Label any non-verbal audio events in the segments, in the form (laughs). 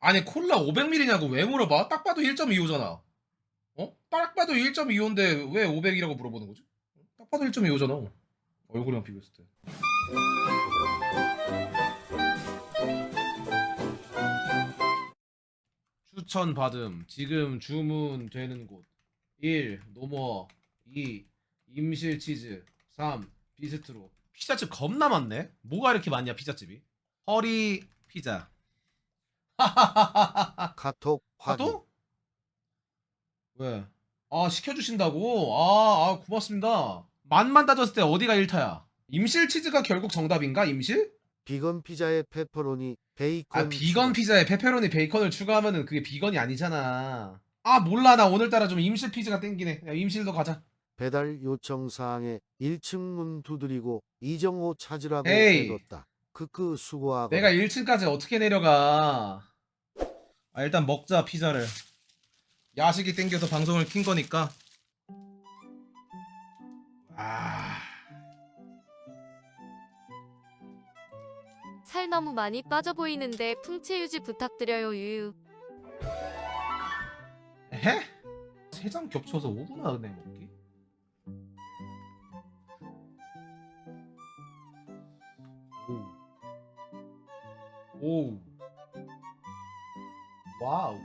아니 콜라 500ml냐고 왜 물어봐? 딱 봐도 1.25잖아. 어? 딱 봐도 1.25인데 왜 500이라고 물어보는 거지? 딱 봐도 1.25잖아. 얼굴이랑 비교했을 때. 추천 받음. 지금 주문 되는 곳. 1. 노모어 2. 임실 치즈 3. 비스트로 피자집 겁나 많네 뭐가 이렇게 많냐 피자집이 허리 피자 (laughs) 카톡 확인. 하도? 왜? 아 시켜주신다고? 아, 아 고맙습니다 만만 따졌을 때 어디가 1타야 임실 치즈가 결국 정답인가 임실? 비건 피자에 페퍼로니, 베이컨. 아 비건 피자에 페페로니 베이컨을 추가하면은 그게 비건이 아니잖아 아 몰라 나 오늘따라 좀 임실 피자가 땡기네 야 임실도 가자 배달 요청 사항에 1층 문 두드리고 이정호 찾으라고 에이. 해뒀다. 크크 수고하고. 내가 1층까지 어떻게 내려가? 아, 일단 먹자 피자를. 야식이 땡겨서 방송을 킨 거니까. 아, 살 너무 많이 빠져 보이는데 풍채 유지 부탁드려요 유유. 에? 세 장 겹쳐서 5분 하네 먹기. 오. 오. 와우.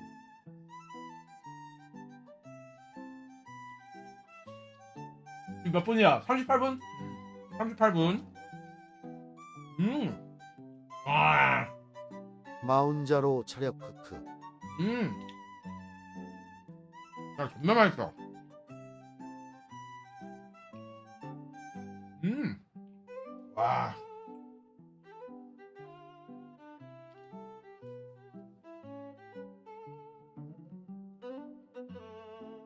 지금 몇 분이야? 38분? 38분. 음. 와. 마운자로 차력 크크. 음. 야, 존나 맛있어. 음. 와.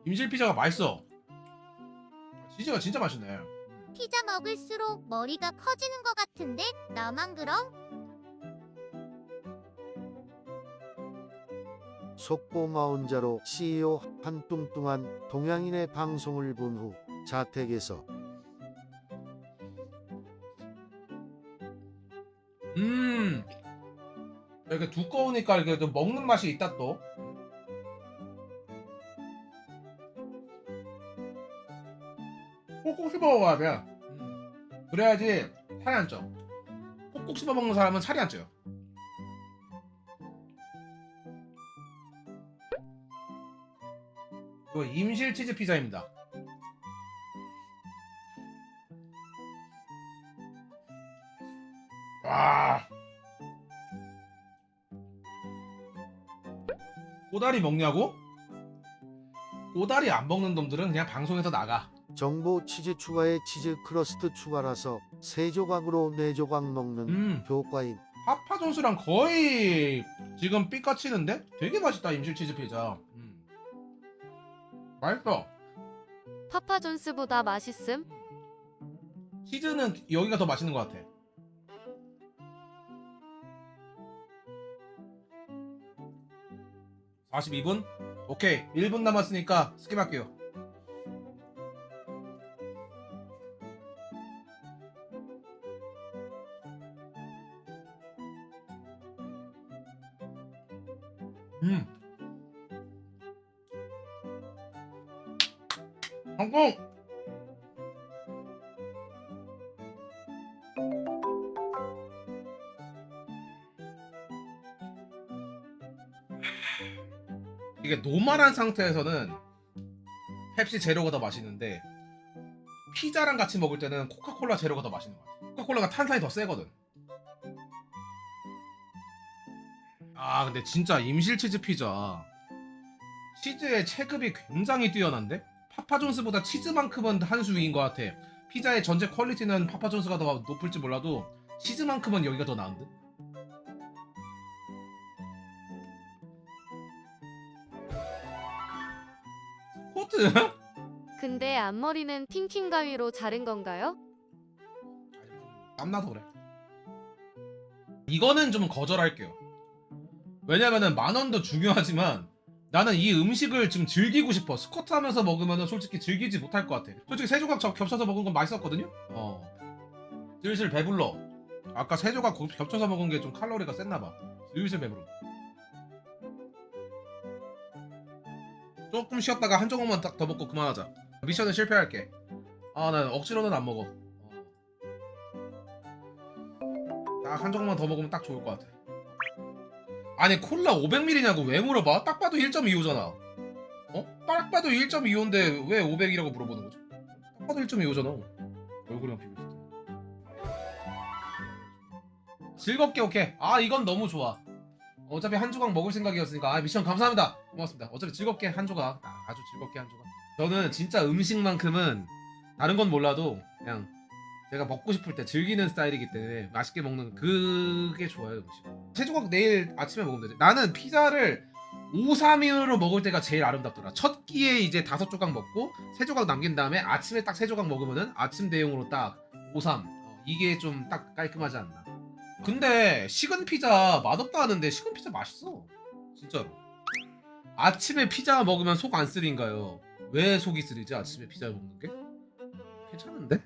임실 피자가 맛있어. 치즈가 진짜 맛있네. 피자 먹을수록 머리가 커지는 것 같은데 나만 그럼? 속보 마운 자로 CEO 한 뚱뚱한 동양인의 방송을 본 후 자택에서 음. 이렇게 두꺼우니까 이렇게 좀 먹는 맛이 있다 또. 먹어야 돼. 음. 그래야지 살이 안 쪄. 꼭꼭 씹어 먹는 사람은 살이 안 쪄요. 이거 임실 치즈 피자입니다. 와. 꼬다리 먹냐고? 꼬다리 안 먹는 놈들은 그냥 방송에서 나가. 정보 치즈 추가에 치즈 크러스트 추가라서 세 조각으로 네 조각 먹는 음, 교과임. 파파 존스랑 거의 지금 삐까치는데? 되게 맛있다 임실 치즈 피자. 음. 맛있어. 파파존스보다 맛있음? 치즈는 여기가 더 맛있는 것 같아. (42분) 오케이 (1분) 남았으니까 스킵할게요 이게 노멀한 상태에서는 펩시 제로가 더 맛있는데 피자랑 같이 먹을 때는 코카콜라 제로가 더 맛있는 것 같아. 코카콜라가 탄산이 더 세거든. 아 근데 진짜 임실 치즈 피자 치즈의 체급이 굉장히 뛰어난데 파파존스보다 치즈만큼은 한 수 위인 것 같아. 피자의 전체 퀄리티는 파파존스가 더 높을지 몰라도 치즈만큼은 여기가 더 나은 듯. 코트? 근데 앞머리는 핑킹 가위로 자른 건가요? 땀나서 그래. 이거는 좀 거절할게요. 왜냐면은 만 원도 중요하지만 나는 이 음식을 좀 즐기고 싶어. 스쿼트 하면서 먹으면은 솔직히 즐기지 못할 것 같아. 솔직히 세 조각 접- 겹쳐서 먹은 건 맛있었거든요? 어. 슬슬 배불러. 아까 세 조각 곱- 겹쳐서 먹은 게 좀 칼로리가 셌나봐. 슬슬 배부르. 조금 쉬었다가 한 조각만 딱 더 먹고 그만하자. 미션은 실패할게. 아, 난 억지로는 안 먹어. 딱 한 조각만 더 먹으면 딱 좋을 것 같아. 아니 콜라 500ml냐고 왜 물어봐? 딱 봐도 1.25잖아. 어? 딱 봐도 1.25인데 왜 500이라고 물어보는 거죠? 딱 봐도 1.25잖아. 얼굴이랑 비교했을 때. 즐겁게 오케이. 아 이건 너무 좋아. 어차피 한 조각 먹을 생각이었으니까 아 미션 감사합니다. 고맙습니다. 어차피 즐겁게 한 조각. 아, 아주 즐겁게 한 조각. 저는 진짜 음식만큼은 다른 건 몰라도 그냥 제가 먹고 싶을 때 즐기는 스타일이기 때문에 맛있게 먹는 그게 좋아요 음식. 세 조각 내일 아침에 먹으면 되지. 나는 피자를 5, 3인으로 먹을 때가 제일 아름답더라. 첫 끼에 이제 다섯 조각 먹고 세 조각 남긴 다음에 아침에 딱 세 조각 먹으면은 아침 대용으로 딱 5, 3 어, 이게 좀 딱 깔끔하지 않나. 근데 식은 피자 맛없다 하는데 식은 피자 맛있어. 진짜로. 아침에 피자 먹으면 속 안 쓰린가요? 왜 속이 쓰리지 아침에 피자 먹는 게? 괜찮은데?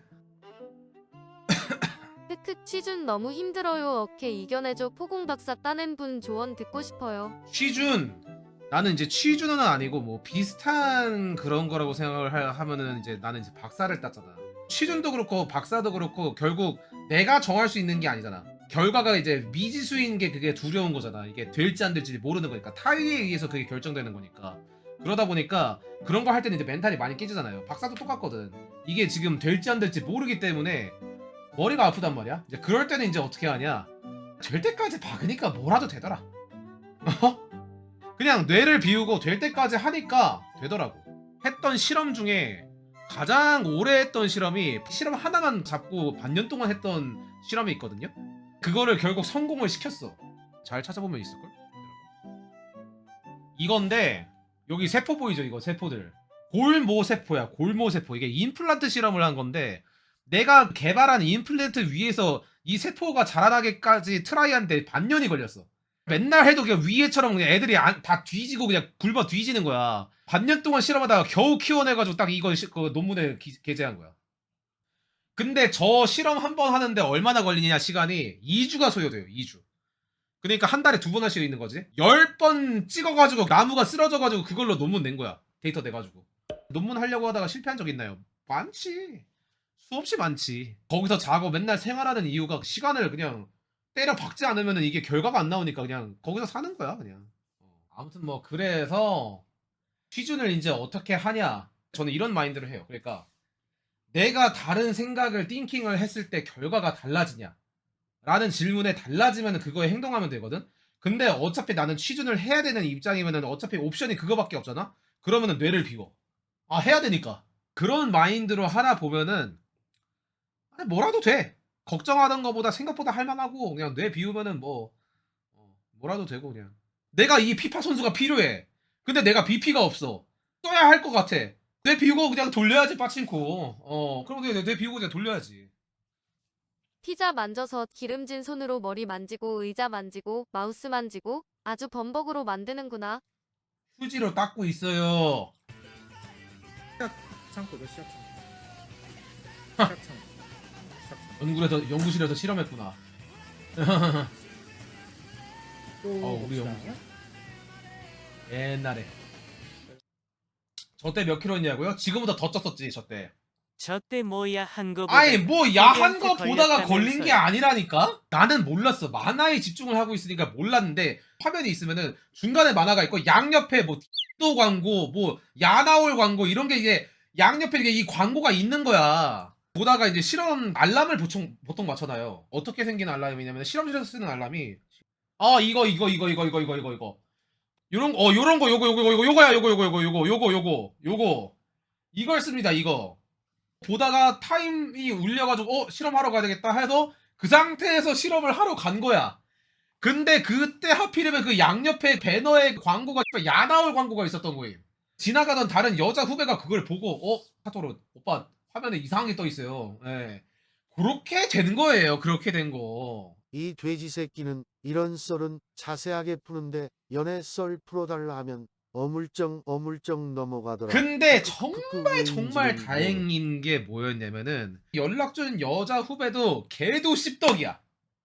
(coughs) 흑흑 취준 너무 힘들어요. 어케 이겨내줘. 포공 박사 따낸 분 조언 듣고 싶어요. 취준 나는 이제 취준은 아니고 뭐 비슷한 그런 거라고 생각을 하- 하면은 이제 나는 이제 박사를 땄잖아. 취준도 그렇고 박사도 그렇고 결국 내가 정할 수 있는 게 아니잖아. 결과가 이제 미지수인 게 그게 두려운 거잖아. 이게 될지 안 될지 모르는 거니까 타의에 의해서 그게 결정되는 거니까. 그러다 보니까 그런 거 할 때는 이제 멘탈이 많이 깨지잖아요. 박사도 똑같거든. 이게 지금 될지 안 될지 모르기 때문에 머리가 아프단 말이야. 이제 그럴 때는 이제 어떻게 하냐? 될 때까지 박으니까 뭐라도 되더라. 어? 그냥 뇌를 비우고 될 때까지 하니까 되더라고. 했던 실험 중에 가장 오래 했던 실험이 실험 하나만 잡고 반년 동안 했던 실험이 있거든요. 그거를 결국 성공을 시켰어. 잘 찾아보면 있을걸? 이건데 여기 세포 보이죠? 이거 세포들. 골모 세포야. 골모 세포. 이게 임플란트 실험을 한 건데 내가 개발한 임플란트 위에서 이 세포가 자라나게까지 트라이한데 반년이 걸렸어. 맨날 해도 그냥 위에처럼 그냥 애들이 안- 다 뒤지고 그냥 굴러 뒤지는 거야. 반년 동안 실험하다가 겨우 키워내가지고 딱 이거 시- 그 논문에 기- 게재한 거야. 근데 저 실험 한 번 하는데 얼마나 걸리냐 시간이 2주가 소요돼요. 2주. 그러니까 한 달에 두 번 할 수 있는 거지. 10번 찍어가지고 나무가 쓰러져가지고 그걸로 논문 낸 거야. 데이터 내가지고. 논문 하려고 하다가 실패한 적 있나요? 많지. 수없이 많지. 거기서 자고 맨날 생활하는 이유가 시간을 그냥 때려 박지 않으면 이게 결과가 안 나오니까 그냥 거기서 사는 거야 그냥. 어, 아무튼 뭐 그래서 취준을 이제 어떻게 하냐. 저는 이런 마인드를 해요. 그러니까 내가 다른 생각을 띵킹을 했을 때 결과가 달라지냐? 라는 질문에 달라지면 그거에 행동하면 되거든. 근데 어차피 나는 취준을 해야 되는 입장이면은 어차피 옵션이 그거밖에 없잖아. 그러면은 뇌를 비워. 아 해야 되니까. 그런 마인드로 하나 보면은 뭐라도 돼. 걱정하던 거보다 생각보다 할만하고 그냥 뇌 비우면은 뭐 어, 뭐라도 되고 그냥. 내가 이 피파 선수가 필요해. 근데 내가 BP가 없어. 써야 할 것 같아. 뇌 비우고 그냥 돌려야지 빠친코. 어 그럼 뇌, 뇌 비우고 그냥 돌려야지. 피자 만져서 기름진 손으로 머리 만지고 의자 만지고 마우스 만지고 아주 범벅으로 만드는구나. 휴지로 닦고 있어요. 창고죠 시작 창고. (laughs) 시작 창고. 시작 창고. 연구실에서 연구실에서 실험했구나. 또 (laughs) 어, 우리 봅시다. 형. 옛날에. 저때 몇 킬로였냐고요? 지금보다 더 쪘었지 저 때. 저때 뭐야 한 거보다 아니 뭐 야한 거 보다가 걸린 게. 아니라니까? 나는 몰랐어. 만화에 집중을 하고 있으니까 몰랐는데 화면이 있으면은 중간에 만화가 있고 양옆에 뭐 또 광고, 뭐 야나올 광고 이런 게 이게 양옆에 이게 이 광고가 있는 거야. 보다가 이제 실험 알람을 보통 보통 맞춰놔요. 어떻게 생긴 알람이냐면 실험실에서 쓰는 알람이 아 이거 이거 이거 이거 이거 이거 이거 이거 요런 어 요런 거 요거 요거 요거 요거야 요거 요거 요거 요거 요거 요거 요거 이걸 씁니다 이거 보다가 타임이 울려가지고 어 실험하러 가야 되겠다 해서 그 상태에서 실험을 하러 간 거야. 근데 그때 하필이면 그 양옆에 배너에 광고가 야나올 광고가 있었던 거예요. 지나가던 다른 여자 후배가 그걸 보고 어 카토로 오빠 화면에 이상하게 떠 있어요. 예. 그렇게 된 거예요. 그렇게 된 거. 이 돼지 새끼는 이런 썰은 자세하게 푸는데 연애 썰 풀어달라 하면 어물쩡 어물쩡 넘어가더라. 근데 그 정말 왜인지는 정말 모르- 다행인 게 뭐였냐면은 연락 준 여자 후배도 걔도 씹덕이야.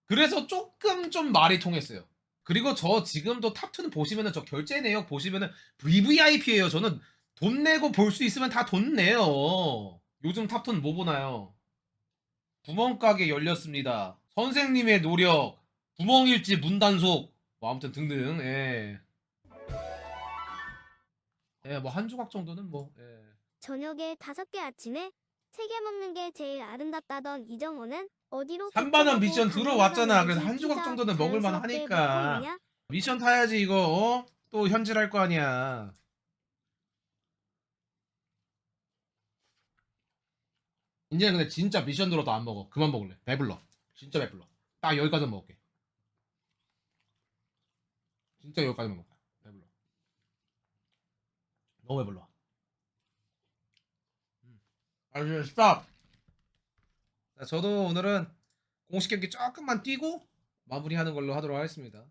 그래서 조금 좀 말이 통했어요. 그리고 저 지금도 탑2는 보시면은 저 결제 내역 보시면은 VVIP예요. 저는 돈 내고 볼 수 있으면 다 돈 내요. 요즘 탑2는 뭐 보나요? 구멍가게 열렸습니다. 선생님의 노력, 구멍일지 문단속, 뭐 아무튼 등등. 예. 예, 뭐 한 조각 정도는 뭐. 예. 저녁에 다섯 개 아침에 세 개 먹는 게 제일 아름답다던 이정호는 어디로 3만 원 급하고 미션 가난하다는 들어왔잖아. 그래서 한 조각 정도는 먹을 만 자연스럽게 하니까. 미션 타야지 이거. 어? 또 현질할 거 아니야. 이제는 근데 진짜 미션 들어도 안 먹어. 그만 먹을래. 배불러. 진짜 배불러. 딱 여기까지만 먹을게. 진짜 여기까지만 먹을게. 배불러. 너무 배불러. 음. 아주 스탑. 자, 저도 오늘은 공식 경기 조금만 뛰고 마무리하는 걸로 하도록 하겠습니다.